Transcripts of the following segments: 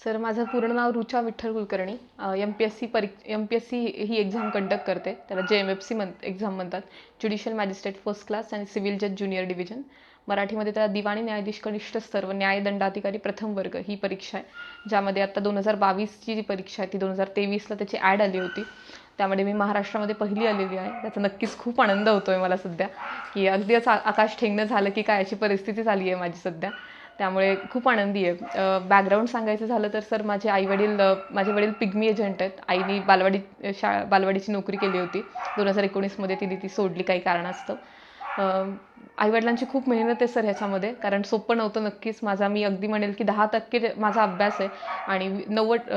Sir माझं पूर्ण नाव Rucha Vitthal Kulkarni. M P S C परी एम पी एस सी ही एक्झाम कंडक्ट करते. त्याला जे एम एफ सी म्हण एक्झाम म्हणतात. ज्युडिशियल मॅजिस्ट्रेट फर्स्ट क्लास आणि सिव्हिल जज ज्युनियर डिव्हिजन मराठीमध्ये त्याला दिवाणी न्यायाधीश कनिष्ठ स्तर व न्यायदंडाधिकारी प्रथम वर्ग ही परीक्षा आहे. ज्यामध्ये आता दोन हजार बावीसची जी परीक्षा आहे ती दोन हजार तेवीसला त्याची ॲड आली होती. त्यामध्ये मी महाराष्ट्रामध्ये पहिली आलेली आहे. त्याचा नक्कीच खूप आनंद होतो आहे मला सध्या. की अगदीच आकाश ठेंगणं झालं की काय अशी परिस्थिती झाली आहे माझी सध्या. त्यामुळे खूप आनंदी आहे. बॅकग्राऊंड सांगायचं झालं तर सर माझे आईवडील माझे वडील पिग्मी एजंट आहेत. आईनी बालवाडी शा बालवाडीची नोकरी केली होती. दोन हजार एकोणीसमध्ये तिने ती सोडली काही कारणास्तव. आईवडिलांची खूप मेहनत आहे सर ह्याच्यामध्ये. कारण सोपं नव्हतं नक्कीच. माझा मी अगदी म्हणेल की दहा टक्के माझा अभ्यास आहे. आणि नव्वद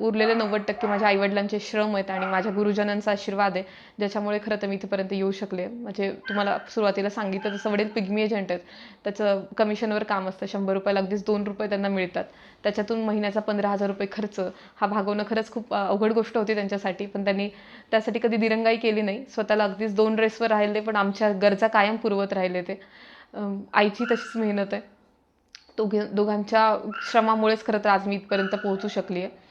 उरलेले नव्वद टक्के माझ्या आईवडिलांचे श्रम आहेत आणि माझ्या गुरुजनांचा आशीर्वाद आहे. ज्याच्यामुळे खरं तर मी इथेपर्यंत येऊ शकले. म्हणजे तुम्हाला सुरुवातीला सांगितलं तसं वडील पिग्मी एजंट आहेत. त्याचं कमिशनवर काम असतं. शंभर रुपयाला अगदीच दोन रुपये त्यांना मिळतात. त्याच्यातून महिन्याचा पंधरा हजार रुपये खर्च. हा भागवणं खरंच खूप अवघड गोष्ट होती त्यांच्यासाठी. पण त्यांनी त्यासाठी कधी दिरंगाई केली नाही. स्वतःला अगदीच दोन ड्रेसवर राहिले पण आमच्या गरजा कायम पुरवत राहिले ते. आईची तशीच मेहनत आहे. दोघे दोघांच्या श्रमामुळेच खरं तर आज मी इथपर्यंत पोहोचू शकली आहे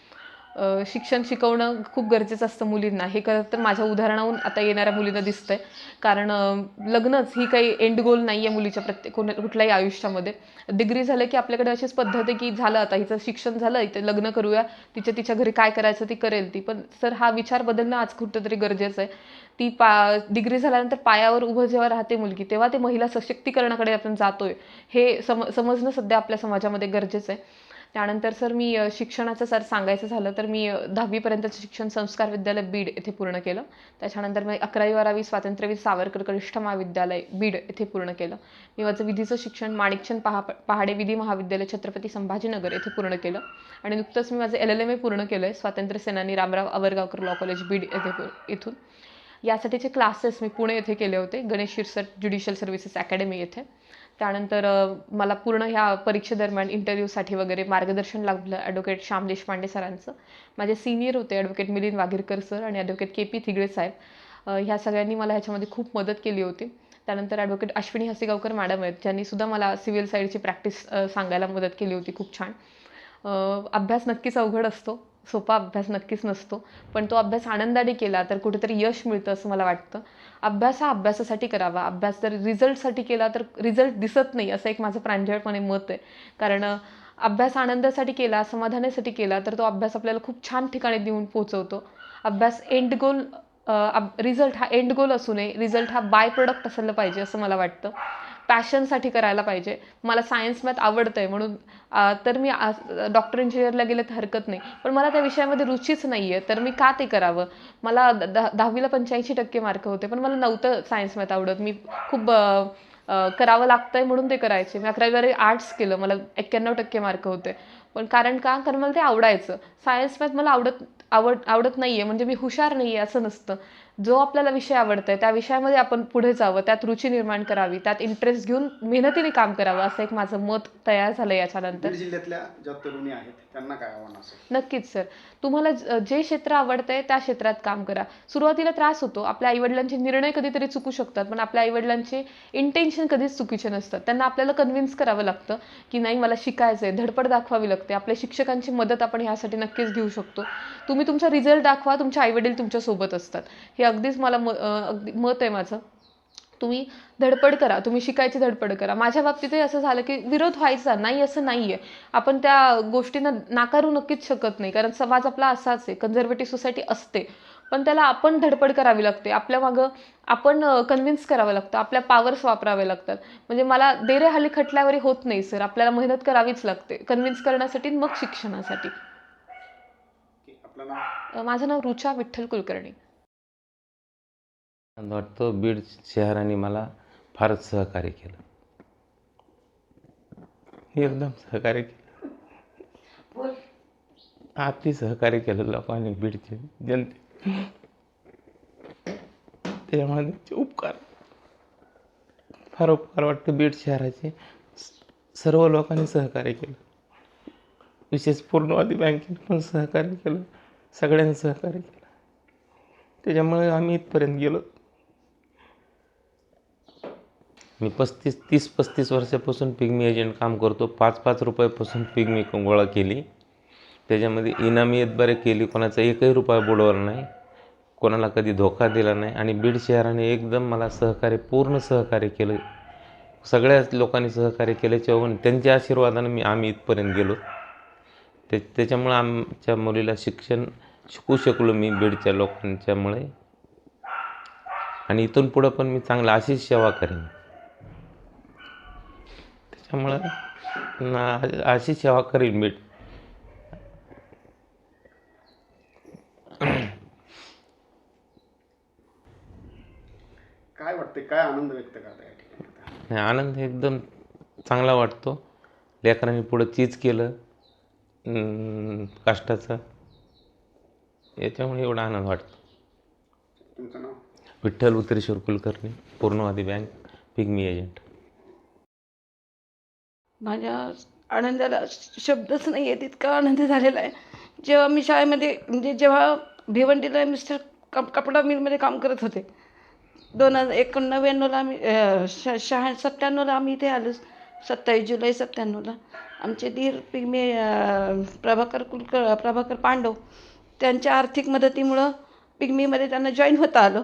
शिक्षण शिकवणं खूप गरजेचं असतं मुलींना. हे खरं तर माझ्या उदाहरणाहून आता येणाऱ्या मुलींना दिसतं आहे कारण लग्नच ही काही एंड गोल नाही आहे मुलीच्या प्रत्येक कोण कुठल्याही आयुष्यामध्ये. डिग्री झालं की आपल्याकडे अशीच पद्धत आहे की झालं आता हिचं शिक्षण झालं इथे लग्न करूया तिच्या तिच्या घरी काय करायचं ती करेल ती. पण सर हा विचार बदलणं आज कुठंतरी गरजेचं आहे. ती पा डिग्री झाल्यानंतर पायावर उभं जेव्हा राहते मुलगी तेव्हा ते महिला सशक्तीकरणाकडे आपण जातोय. हे सम समजणं सध्या आपल्या समाजामध्ये गरजेचं आहे. त्यानंतर सर मी शिक्षणाचं सर सांगायचं झालं तर मी दहावीपर्यंतचं शिक्षण संस्कार विद्यालय बीड येथे पूर्ण केलं. त्याच्यानंतर मी अकरावी बारावी स्वातंत्र्यवीर सावरकर कनिष्ठ महाविद्यालय बीड येथे पूर्ण केलं. मी माझं विधीचं शिक्षण माणिकचंद पहा पहाडे विधी महाविद्यालय छत्रपती संभाजीनगर येथे पूर्ण केलं. आणि नुकतंच मी माझं एल एल एम ए पूर्ण केलं आहे स्वातंत्र्य सेनानी रामराव आवरगावकर लॉ कॉलेज बीड येथे इथून. यासाठीचे क्लासेस मी पुणे येथे केले होते Ganesh Shirsat judicial services academy येथे. त्यानंतर मला पूर्ण ह्या परीक्षेदरम्यान इंटरव्ह्यूसाठी वगैरे मार्गदर्शन लाभलं ॲडव्होकेट श्याम देशपांडे सरांचं. माझे सिनियर होते ॲडव्होकेट मिलिंद वाघिरकर सर आणि ॲडव्होकेट के पी थिगडे साहेब. ह्या सगळ्यांनी मला ह्याच्यामध्ये खूप मदत केली होती. त्यानंतर ॲडव्होकेट अश्विनी हसेगावकर मॅडम आहेत ज्यांनी सुद्धा मला सिव्हिल साईडची प्रॅक्टिस सांगायला मदत केली होती खूप छान. अभ्यास नक्कीच अवघड असतो. सोपा अभ्यास नक्कीच नसतो. पण तो अभ्यास आनंदाने केला तर कुठेतरी यश मिळतं असं मला वाटतं. अभ्यास हा अभ्यासासाठी करावा. अभ्यास जर रिझल्टसाठी केला तर रिझल्ट दिसत नाही असं एक माझं प्रांजळपणे मत आहे. कारण अभ्यास आनंदासाठी केला समाधानासाठी केला तर तो अभ्यास आपल्याला खूप छान ठिकाणी देऊन पोचवतो अभ्यास एंड गोल रिझल्ट हा एंड गोल असू नये. रिझल्ट हा बाय प्रोडक्ट असायला पाहिजे असं मला वाटतं. पॅशनसाठी करायला पाहिजे. मला सायन्स मॅथ आवडतं आहे म्हणून तर मी डॉक्टर इंजिनियरला गेले तर हरकत नाही. पण मला त्या विषयामध्ये रुचीच नाही आहे तर मी का ते करावं? मला द- दहावीला पंच्याऐंशी टक्के मार्क होते पण मला नव्हतं सायन्स मॅथ आवडत. मी खूप करावं लागतंय म्हणून ते करायचे. मी अकरावी बारावी आर्ट्स केलं मला एक्क्याण्णव टक्के मार्क होते. पण कारण का? कारण मला ते आवडायचं. सायन्स मॅथ मला आवडत आवड आवडत नाही आहे म्हणजे मी हुशार नाही आहे असं नसतं. जो आपल्याला विषय आवडतोय त्या विषयामध्ये आपण पुढे जावं त्यात रुची निर्माण करावी त्यात इंटरेस्ट घेऊन मेहनतीने काम करावं असं एक माझं मत तयार झालं याच्यानंतर. बीड जिल्ह्यातल्या ज्या तरुणी आहेत त्यांना काय आव्हान असेल? नक्कीच सर. तुम्हाला ज- क्षेत्र आवडतंय त्या क्षेत्रात काम करा. सुरुवातीला त्रास होतो. आपल्या आईवडिलांचे निर्णय कधीतरी चुकू शकतात पण आपल्या आईवडिलांचे इंटेन्शन कधीच चुकीचे नसतात. त्यांना आपल्याला कन्व्हिन्स करावं लागतं की नाही मला शिकायचं आहे धडपड दाखवावी लागते. आपल्या शिक्षकांची मदत आपण ह्यासाठी नक्कीच घेऊ शकतो. तुम्ही तुमचा रिझल्ट दाखवा तुमचे आईवडील तुमच्यासोबत असतात. हे अगदीच मला म अगदी मत आहे माझं. तुम्ही धडपड करा तुम्ही शिकायची धडपड करा. माझ्या बाबतीतही असं झालं की विरोध व्हायचा नाही असं नाही आहे आपण त्या गोष्टींना नाकारू नक्कीच शकत नाही कारण समाज आपला असाच आहे कन्झर्वेटिव्ह सोसायटी असते. पण त्याला आपण धडपड करावी लागते आपल्या मागं आपण कन्व्हिन्स करावं लागतं आपल्या पॉवर्स वापरावे लागतात. म्हणजे मला देरे हाली खटल्यावरी होत नाही सर आपल्याला मेहनत करावीच लागते कन्व्हिन्स करण्यासाठी मग शिक्षणासाठी. माझं नाव रुचा विठ्ठल कुलकर्णी. वाटतो. बीड शहराने मला फारच सहकार्य केलं. एकदम सहकार्य केलं. अति सहकार्य केलं लोकांनी बीडचे जनते. त्याच्यामुळे त्यांचे उपकार. फार उपकार वाटतं बीड शहराचे. सर्व लोकांनी सहकार्य केलं. विशेष पूर्णवादी बँकेने पण सहकार्य केलं. सगळ्यांनी सहकार्य केलं. त्याच्यामुळे आम्ही इथपर्यंत गेलो. मी पस्तीस तीस पस्तीस वर्षापासून पिग्मी एजंट काम करतो. पाच पाच रुपयापासून पिग्मी गोळा केली. त्याच्यामध्ये इनामी बरे केली. कोणाचा एकही रुपया बुडवला नाही. कोणाला कधी धोका दिला नाही. आणि बीड शहराने एकदम मला सहकार्य पूर्ण सहकार्य केलं. सगळ्याच लोकांनी सहकार्य केल्याच्या त्यांच्या आशीर्वादानं मी आम्ही इथपर्यंत गेलो. ते त्याच्यामुळं आमच्या मुलीला शिक्षण शिकू शकलो मी बीडच्या लोकांच्यामुळे. आणि इथून पुढं पण मी चांगला अशीच सेवा करेन. त्याच्यामुळं ना- अशी सेवा करीन बीड काय वाटते काय आनंद व्यक्त करता आनंद एकदम चांगला वाटतो. लेकरांनी पुढं चीज केलं. कष्टाचं. याच्यामुळे एवढा आनंद वाटतो. तुमचं नाव? Vitthal Uttareshwar Kulkarni Purnawadi bank pigmy agent. माझ्या आनंदाला शब्दच नाही आहेत इतका आनंद झालेला आहे. जेव्हा मी शाळेमध्ये म्हणजे जेव्हा भिवंडीला मिस्टर कप कपडा मिलमध्ये काम करत होते दोन हजार एकोणनव्याण्णवला आम्ही अं, शहा सत्त्याण्णवला आम्ही इथे आलो. सत्तावीस जुलै सत्त्याण्णवला. आमचे धीर पिग्मी प्रभाकर कुलकर प्रभाकर पांडव त्यांच्या आर्थिक मदतीमुळं पिग्मीमध्ये त्यांना जॉईन होता आलं.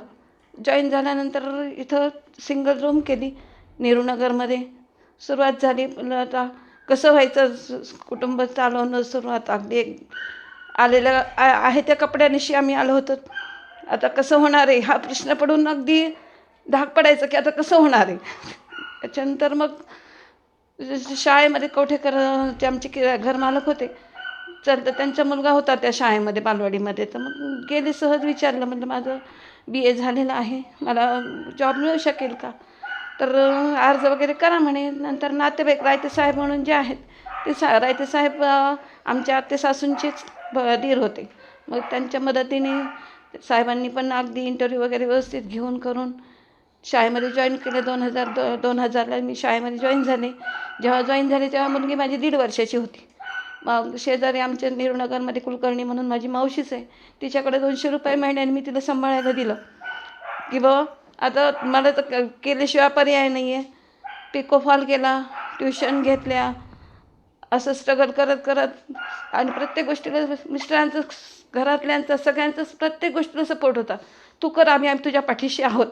जॉईन झाल्यानंतर इथं सिंगल रूम केली नेहरूनगरमध्ये सुरुवात झाली. पण आता कसं व्हायचं? कुटुंब चालवणं सुरुवात अगदी आलेल्या आहे त्या कपड्यानिशी आम्ही आलो होतो. आता कसं होणार आहे? हा प्रश्न पडून अगदी धाक पडायचं की आता कसं होणार आहे? त्याच्यानंतर मग शाळेमध्ये कवठेकर ते आमचे कि घरमालक होते. चल तर त्यांचा मुलगा होता त्या शाळेमध्ये बालवाडीमध्ये. तर मग गेले सहज विचारलं म्हणजे माझं बी ए झालेलं आहे. मला जॉब मिळू शकेल का? तर अर्ज वगैरे करा म्हणे. नंतर नातेवाईक रायते साहेब म्हणून जे आहेत ते सा रायते साहेब आमच्या आत्ते सासूंचेच ब- दीर होते. मग त्यांच्या मदतीने साहेबांनी पण अगदी इंटरव्ह्यू वगैरे व्यवस्थित घेऊन करून शाळेमध्ये जॉईन केलं. दोन हजार दो दोन हजारला मी शाळेमध्ये जॉईन झाले. जेव्हा जॉईन झाले तेव्हा मुलगी माझी दीड वर्षाची होती. मग शेजारी आमच्या निरुनगरमध्ये कुलकर्णी म्हणून माझी मावशीच आहे. तिच्याकडे दोनशे रुपये महिन्याने मी तिला सांभाळायला दिलं. की बा आता मला तर क- केल्याशिवाय पर्याय नाही आहे पिको फॉल केला ट्युशन घेतल्या असं स्ट्रगल करत करत आणि प्रत्येक गोष्टीला मिस्टरांचं घरातल्यांचा सगळ्यांचं प्रत्येक गोष्टीला सपोर्ट होता. तू कर आम्ही आम्ही तुझ्या पाठीशी आहोत.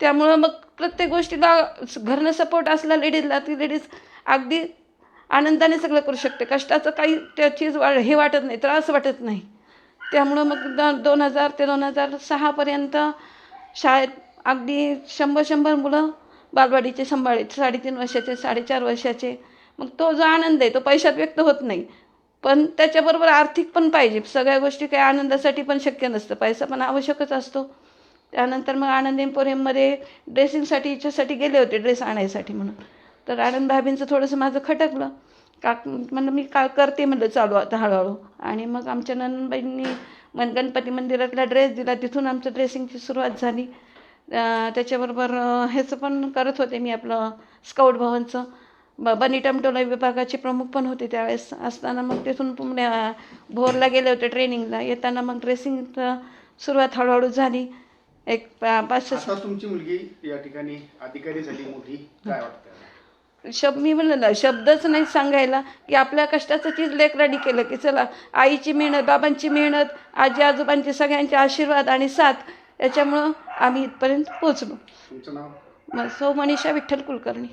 त्यामुळं मग प्रत्येक गोष्टीला घरनं सपोर्ट असला लेडीजला ती लेडीज अगदी आनंदाने सगळं करू शकते. कष्टाचं काही त्याचीच वा हे वाटत नाही त्रास वाटत नाही. त्यामुळं मग द दोन हजार ते दोन हजार सहापर्यंत शाळेत अगदी शंभर शंभर मुलं बालवाडीचे सांभाळे साडेतीन वर्षाचे साडेचार वर्षाचे. मग तो जो आनंद आहे तो पैशात व्यक्त होत नाही. पण त्याच्याबरोबर आर्थिक पण पाहिजे. सगळ्या गोष्टी काही आनंदासाठी पण शक्य नसतं. पैसा पण आवश्यकच असतो. त्यानंतर मग आनंद एम्पोरियममध्ये ड्रेसिंगसाठी याच्यासाठी गेले होते ड्रेस आणायसाठी म्हणून. तर आनंद भाभींचं थोडंसं माझं खटकलं. का म्हणलं मी का करते म्हणलं चालू आता हळूहळू. आणि मग आमच्या नंदबाईंनी मन गणपती मंदिरातला ड्रेस दिला. तिथून आमचं ड्रेसिंगची सुरुवात झाली. त्याच्याबरोबर ह्याचं पण करत होते मी आपलं स्काउट भवनचं. ब बनी टमटोला विभागाचे प्रमुख पण होते त्यावेळेस. असताना मग तिथून पुण्या भोरला गेले होते ट्रेनिंगला. येताना मग ड्रेसिंगचं सुरुवात हळूहळू झाली. एक पाच तुमची मुलगी या ठिकाणी अधिकारी झाली मोठी. काय वाटतं? शब्द मी म्हणलं ना शब्दच नाही सांगायला. की आपल्या कष्टाचं चीज लेकरांनी केलं की चला आईची मेहनत बाबांची मेहनत आजी आजोबांचे सगळ्यांचे आशीर्वाद आणि साथ. याच्यामुळं आम्ही इथपर्यंत पोचलो मग सौ मनीषा विठ्ठल कुलकर्णी.